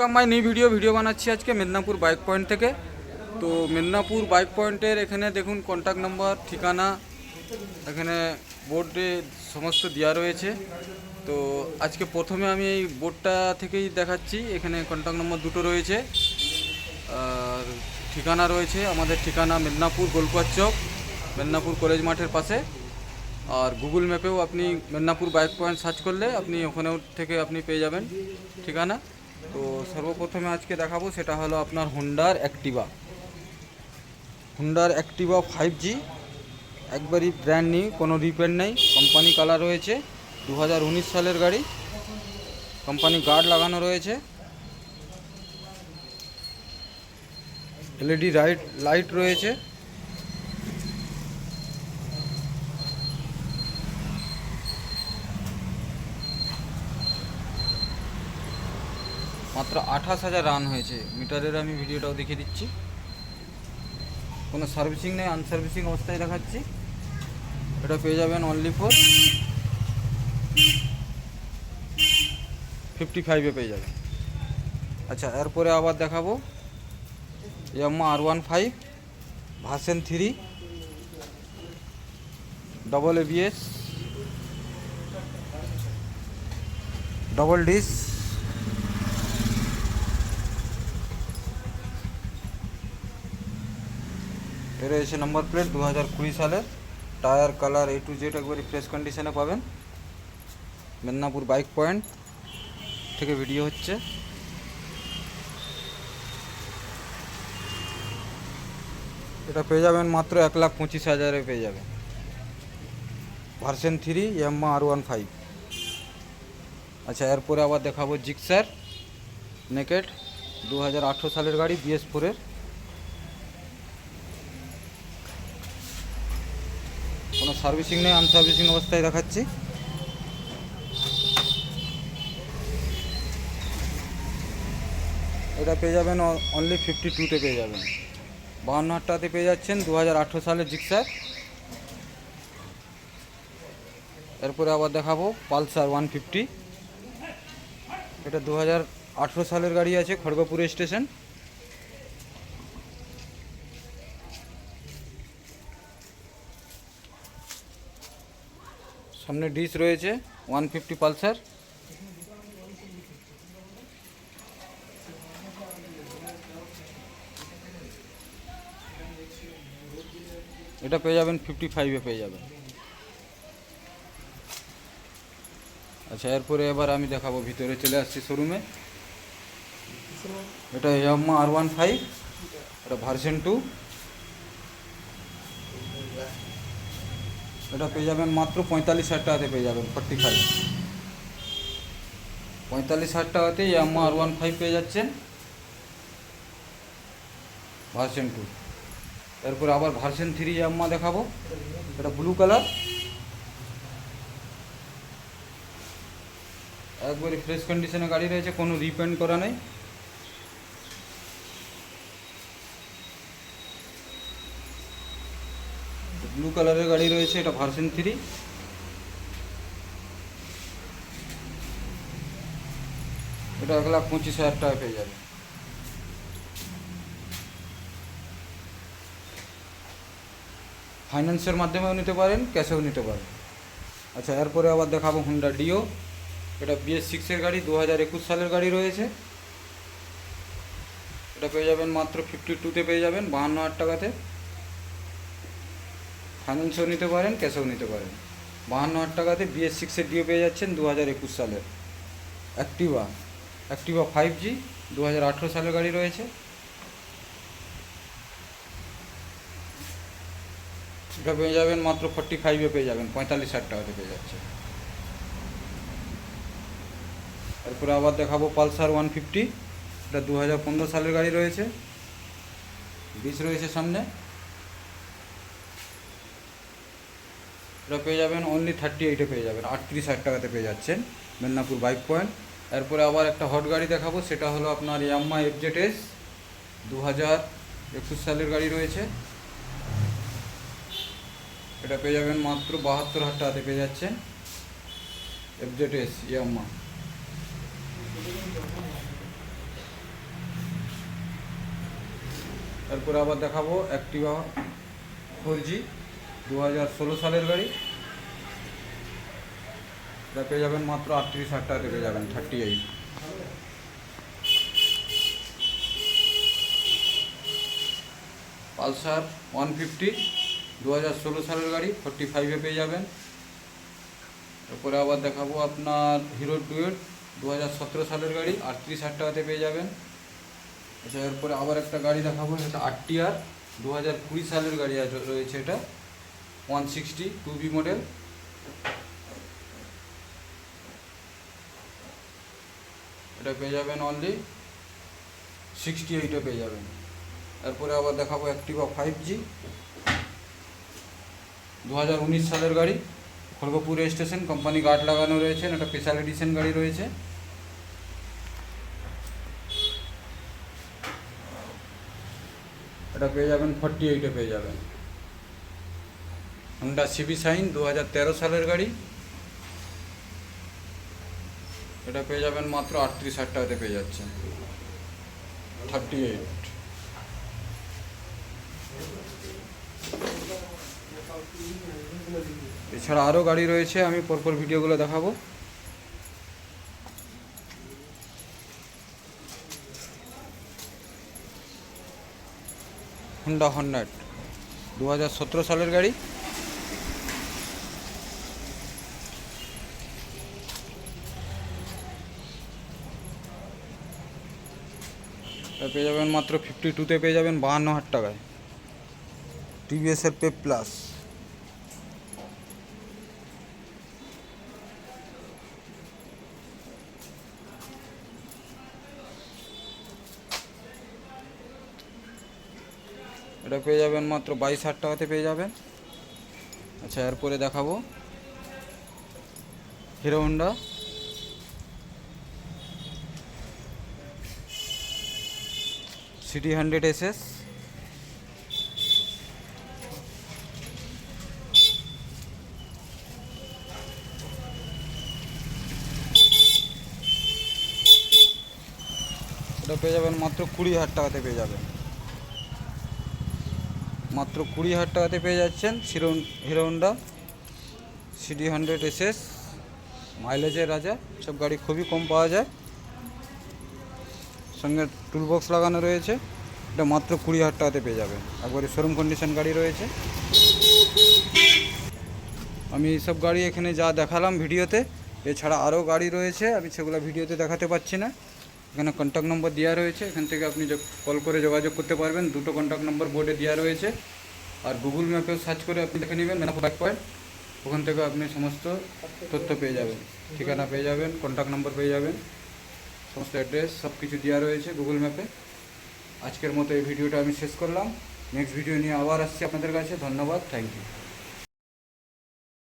Welcome my new video video বানাচ্ছি আজকে Medinipur bike point থেকে। তো মেদিনীপুর বাইক পয়েন্টের এখানে দেখুন কন্ট্যাক্ট নাম্বার ঠিকানা, এখানে বোর্ডে সমস্ত দেওয়া রয়েছে। তো আজকে প্রথমে আমি এই বোর্ডটা থেকেই দেখাচ্ছি, এখানে কন্ট্যাক্ট নম্বর দুটো রয়েছে। আর ঠিকানা রয়েছে, আমাদের ঠিকানা মেদিনীপুর গোলকুয়ার চক, মেদিনীপুর কলেজ মাঠের পাশে। আর গুগল ম্যাপেও আপনি মেদিনীপুর বাইক পয়েন্ট সার্চ করলে আপনি ওখানেও থেকে আপনি পেয়ে যাবেন ঠিকানা। তো সর্বপ্রথমে আজকে দেখাবো, সেটা হলো আপনার হুন্ডার অ্যাক্টিভা হুন্ডার অ্যাক্টিভা ফাইভ জি একবারই ব্র্যান্ড নিউ কোনো রিপেয়ার নেই কোম্পানি কালার রয়েছে দু হাজার উনিশ সালের গাড়ি কোম্পানি গার্ড লাগানো রয়েছে। এলইডি লাইট লাইট রয়েছে মাত্র আঠাশ হাজার রান হয়েছে। মিটারের আমি ভিডিওটাও দেখিয়ে দিচ্ছি। কোনো সার্ভিসিং নেই আনসার্ভিসিং অবস্থায় দেখাচ্ছি। এটা পেয়ে যাবেন অনলি ফোর ফিফটি ফাইভে পেয়ে যাবেন। আচ্ছা এরপরে আবার দেখাবো। Yamaha R one five version three double ABS double disc এর এসে নাম্বার প্লেট দু হাজার কুড়ি সালের tyre colour A to Z একবারই ফ্রেশ কন্ডিশনে পাবেন। মেদিনীপুর বাইক পয়েন্ট থেকে ভিডিও হচ্ছে। এটা পেয়ে যাবেন মাত্র এক লাখ পঁচিশ হাজারে পেয়ে যাবেন। Version three Yamaha R one five আচ্ছা এরপরে আবার দেখাবো জিক্সার নেকেট দু হাজার আঠেরো সালের গাড়ি বিএস ফোরের সার্ভিসিং নেই আনসার্ভিসিং অবস্থায় দেখাচ্ছি। এটা পেয়ে যাবেন অনলি ফিফটি টুতে পেয়ে যাবেন। বাহান্ন হাজার টাকাতে পেয়ে যাচ্ছেন দু হাজার আঠেরো সালের জিক্সার। এরপরে আবার দেখাবো পালসার ওয়ান ফিফটি। এটা দু হাজার আঠেরো সালের গাড়ি আছে, খড়গপুর স্টেশন। সামনে ডিশ রয়েছে ওয়ান ফিফটি পালসার এটা পেয়ে যাবেন ফিফটি ফাইভে পেয়ে যাবেন। আচ্ছা এরপরে এবার আমি দেখাবো, ভিতরে চলে আসছি শোরুমে এটা ইয়াম্মা আর ওয়ান ফাইভ এটা ভার্সন টু এটা পেয়ে যাবেন মাত্র পঁয়তাল্লিশ হাজার টাকাতে পেয়ে যাবেন ফর্টি ফাইভ পঁয়তাল্লিশ হাজার টাকাতে ইয়াম্মা আর ওয়ান ফাইভ পেয়ে যাচ্ছেন। ভার্সন টু এরপর আবার ভার্সেন থ্রি ইয়াম্মা দেখাবো। এটা ব্লু কালার একবারে ফ্রেশ কন্ডিশনে গাড়ি রয়েছে, কোনো রিপেন্ট করা নেই। ব্লু কালারের গাড়ি রয়েছে, এটা ভার্সন থ্রি। এটা এক লাখ পঁচিশ হাজার টাকা পেয়ে যাবে। ফাইন্যান্সের মাধ্যমেও নিতে পারেন ক্যাশেও নিতে পারেন। আচ্ছা এরপরে আবার দেখাবো হুন্ডা ডিও এটা বিএস সিক্সের গাড়ি, দু হাজার একুশ সালের গাড়ি রয়েছে। এটা পেয়ে যাবেন মাত্র ফিফটি টুতে পেয়ে যাবেন, বাহান্ন হাজার টাকাতে। ফাইন্যান্সেও নিতে পারেন ক্যাশেও নিতে পারেন। বাহান্ন হাজার টাকাতে বিএস সিক্সের ডিও পেয়ে যাচ্ছেন দু হাজার একুশ সালের অ্যাক্টিভা অ্যাক্টিভা ফাইভ জি দু হাজার আঠেরো সালের গাড়ি রয়েছে। এটা পেয়ে যাবেন মাত্র ফর্টি ফাইভে পেয়ে যাবেন, পঁয়তাল্লিশ হাজার টাকাতে পেয়ে যাচ্ছে। এরপরে আবার দেখাবো পালসার ওয়ান ফিফটি, এটা দু হাজার পনেরো সালের গাড়ি রয়েছে। বিশ রয়েছে সামনে। এটা পেয়ে যাবেন অনলি থার্টি এইটে পেয়ে যাবেন, আটত্রিশ হাজার টাকাতে পেয়ে যাচ্ছেন মেদিনীপুর বাইক পয়েন্ট এরপরে আবার একটা হট গাড়ি দেখাবো, সেটা হলো আপনার ইয়াম্মা এফজেড এস দু হাজার একুশ সালের গাড়ি রয়েছে। এটা পেয়ে যাবেন মাত্র বাহাত্তর হাজার টাকাতে পেয়ে যাচ্ছেন এফজেড এস ইয়াম্মা তারপরে আবার দেখাবো অ্যাক্টিভা ফোর জি দু হাজার ষোলো সালের গাড়ি এটা পেয়ে যাবেন মাত্র আটত্রিশ হাজার টাকাতে পেয়ে যাবেন thirty eight Pulsar one fifty দু হাজার ষোলো সালের গাড়ি ফোর্টি ফাইভে পেয়ে যাবেন। এরপরে আবার দেখাবো আপনার হিরো ডুয়েট দু সালের গাড়ি আটত্রিশ হাজার টাকাতে পেয়ে যাবেন। আচ্ছা এরপরে আবার একটা গাড়ি দেখাবো, সেটা আটটি আর দু হাজার কুড়ি সালের গাড়ি রয়েছে এটা। One sixty two B model এটা পেয়ে যাবেন অনলি সিক্সটি এইটে পেয়ে যাবেন। এরপরে আবার দেখাবো অ্যাক্টিভা ফাইভ জি দু হাজার উনিশ সালের গাড়ি, খড়গপুর স্টেশন কোম্পানি গার্ড লাগানো রয়েছে, এটা স্পেশাল এডিশন গাড়ি রয়েছে। এটা পেয়ে যাবেন ফর্টি এইটে পেয়ে যাবেন। হন্ডা সিবি সাইন দু হাজার তেরো সালের গাড়ি। এটা পেয়ে যাবেন মাত্র আটত্রিশ হাজার টাকাতে পেয়ে যাচ্ছেন। থার্টি এইট এছাড়া আরও গাড়ি রয়েছে, আমি পরপর ভিডিওগুলো দেখাবো। হন্ডা হন্ডাট দু হাজার সতেরো সালের গাড়ি। পেয়ে যাবেন মাত্র ফিফটি টুতে পেয়ে যাবেন বাহান্ন হাজার টাকায়। টিভিএসের পে প্লাস এটা পেয়ে যাবেন মাত্র বাইশ হাজার টাকাতে পেয়ে যাবেন। আচ্ছা এরপরে দেখাবো। Hero Honda CD hundred S S এটা পেয়ে যাবেন মাত্র কুড়ি হাজার টাকাতে পেয়ে যাবেন। মাত্র কুড়ি হাজার টাকাতে পেয়ে যাচ্ছেন Hero Hero Honda CD hundred S মাইলেজের রাজা, সব গাড়ি খুবই কম পাওয়া যায়। সঙ্গে টুল বক্স লাগানো রয়েছে। এটা মাত্র কুড়ি হাজার টাকাতে পেয়ে যাবেন একবারে শোরুম কন্ডিশন গাড়ি রয়েছে। আমি এইসব গাড়ি এখানে যা দেখালাম ভিডিওতে, এছাড়া আরও গাড়ি রয়েছে, আমি সেগুলো ভিডিওতে দেখাতে পাচ্ছি না। এখানে কন্ট্যাক্ট নম্বর দেওয়া রয়েছে। এখান থেকে আপনি কল করে যোগাযোগ করতে পারবেন। দুটো কন্ট্যাক্ট নম্বর বোর্ডে দেওয়া রয়েছে। আর গুগল ম্যাপেও সার্চ করে আপনি দেখে নেবেন। বাইক পয়েন্ট ওখান থেকে আপনি সমস্ত তথ্য পেয়ে যাবেন। ঠিকানা পেয়ে যাবেন কন্ট্যাক্ট নম্বর পেয়ে যাবেন। সমস্ত অ্যাড্রেস সব কিছু দেওয়া রয়েছে গুগল ম্যাপে আজকের মতো এই ভিডিওটা আমি শেষ করলাম। নেক্সট ভিডিও নিয়ে আবার আসছি আপনাদের কাছে। ধন্যবাদ। Thank you